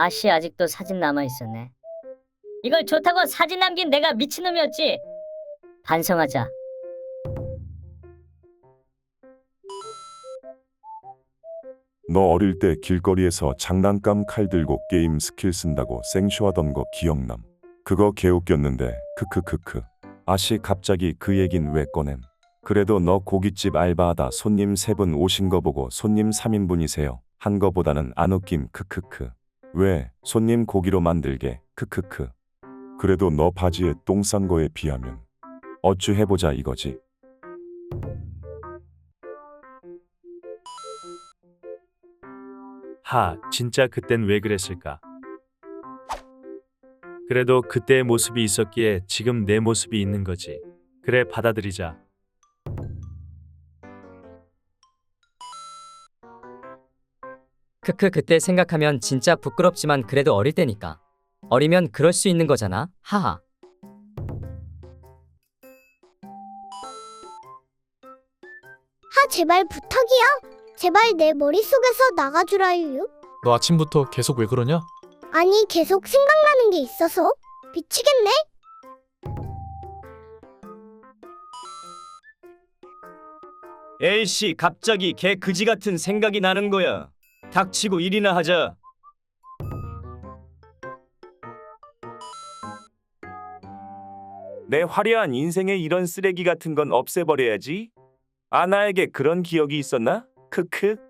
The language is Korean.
아씨 아직도 사진 남아 있었네. 이걸 좋다고 사진 남긴 내가 미친놈이었지. 반성하자. 너 어릴 때 길거리에서 장난감 칼 들고 게임 스킬 쓴다고 생쇼하던 거 기억남. 그거 개웃겼는데 크크크크. 아씨 갑자기 그 얘긴 왜 꺼냄? 그래도 너 고깃집 알바하다 손님 세 분 오신 거 보고 손님 3인분이세요. 한 거보다는 안 웃김 크크크. 왜 손님 고기로 만들게 크크크. 그래도 너 바지에 똥 싼 거에 비하면 어쭈 해보자 이거지. 하, 진짜 그땐 왜 그랬을까? 그래도 그때의 모습이 있었기에 지금 내 모습이 있는 거지. 그래, 받아들이자. 크크 그때 생각하면 진짜 부끄럽지만 그래도 어릴 때니까. 어리면 그럴 수 있는 거잖아. 하하. 하 제발 부탁이야. 제발 내 머릿속에서 나가주라유. 너 아침부터 계속 왜 그러냐? 아니 계속 생각나는 게 있어서 미치겠네. 에이씨 갑자기 개 그지 같은 생각이 나는 거야. 닥치고 일이나 하자. 내 화려한 인생에 이런 쓰레기 같은 건 없애버려야지. 아나에게 그런 기억이 있었나? 크크.